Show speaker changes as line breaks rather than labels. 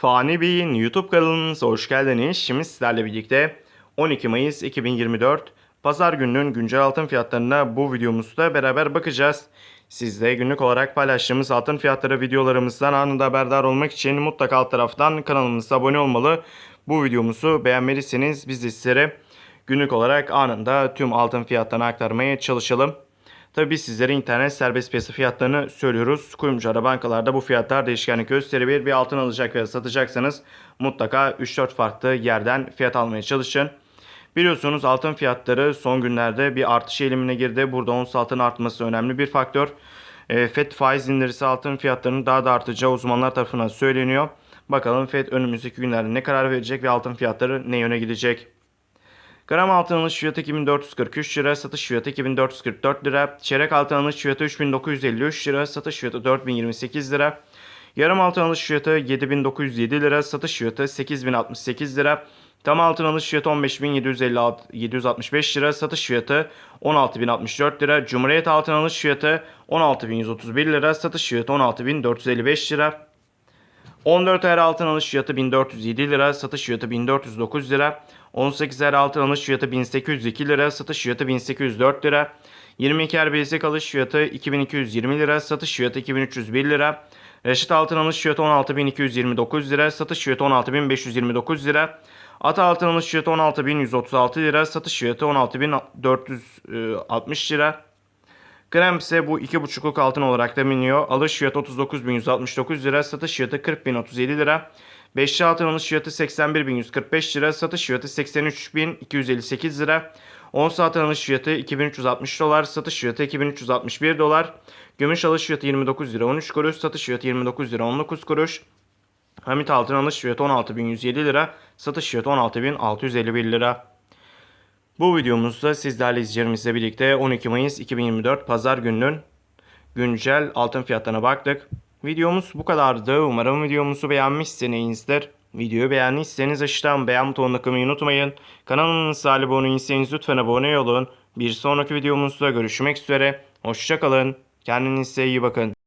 Fani Bey'in YouTube kanalınıza hoş geldiniz. Şimdi sizlerle birlikte 12 Mayıs 2024 Pazar gününün güncel altın fiyatlarına bu videomuzda beraber bakacağız. Siz de günlük olarak paylaştığımız altın fiyatları videolarımızdan anında haberdar olmak için mutlaka alt taraftan kanalımıza abone olmalı. Bu videomuzu beğenmeliyseniz biz de sizlere günlük olarak anında tüm altın fiyatlarını aktarmaya çalışalım. Tabii biz sizlere internet serbest piyasa fiyatlarını söylüyoruz. Kuyumcu ara bankalarda bu fiyatlar değişkenlik gösterebilir. Bir altın alacak veya satacaksanız mutlaka 3-4 farklı yerden fiyat almaya çalışın. Biliyorsunuz altın fiyatları son günlerde bir artış eğilimine girdi. Burada ons altın artması önemli bir faktör. E, FED faiz indirirse altın fiyatlarının daha da artacağı uzmanlar tarafından söyleniyor. Bakalım FED önümüzdeki günlerde ne karar verecek ve altın fiyatları ne yöne gidecek? Gram altın alış fiyatı 2443 lira, satış fiyatı 2444 lira. Çeyrek altın alış fiyatı 3953 lira, satış fiyatı 4028 lira. Yarım altın alış fiyatı 7907 lira, satış fiyatı 8068 lira. Tam altın alış fiyatı 15765 lira, satış fiyatı 16064 lira. Cumhuriyet altın alış fiyatı 16131 lira, satış fiyatı 16455 lira. 14 er altın alış fiyatı 1407 lira, satış fiyatı 1409 lira. 18 er altın alış fiyatı 1802 lira, satış fiyatı 1804 lira. 22 er bilezik alış fiyatı 2220 lira, satış fiyatı 2301 lira. Reşit altın alış fiyatı 16229 lira, satış fiyatı 16529 lira. At altın alış fiyatı 16136 lira, satış fiyatı 16460 lira. Gram ise bu 2,5'luk altın olarak da biliniyor. Alış fiyatı 39.169 lira, satış fiyatı 40.037 lira. Beşli altın alış fiyatı 81.145 lira, satış fiyatı 83.258 lira. Ons altın alış fiyatı 2360 dolar, satış fiyatı 2361 dolar. Gümüş alış fiyatı 29 lira 13 kuruş, satış fiyatı 29 lira 19 kuruş. Hamit altın alış fiyatı 16.107 lira, satış fiyatı 16.651 lira. Bu videomuzda sizlerle izleyicilerimizle birlikte 12 Mayıs 2024 Pazar gününün güncel altın fiyatlarına baktık. Videomuz bu kadardı. Umarım videomuzu beğenmişsinizdir. Videoyu beğendiyseniz aşağıdan beğen butonuna kılmayı unutmayın. Kanalımıza abone değilseniz lütfen abone olun. Bir sonraki videomuzda görüşmek üzere. Hoşçakalın. Kendinize iyi bakın.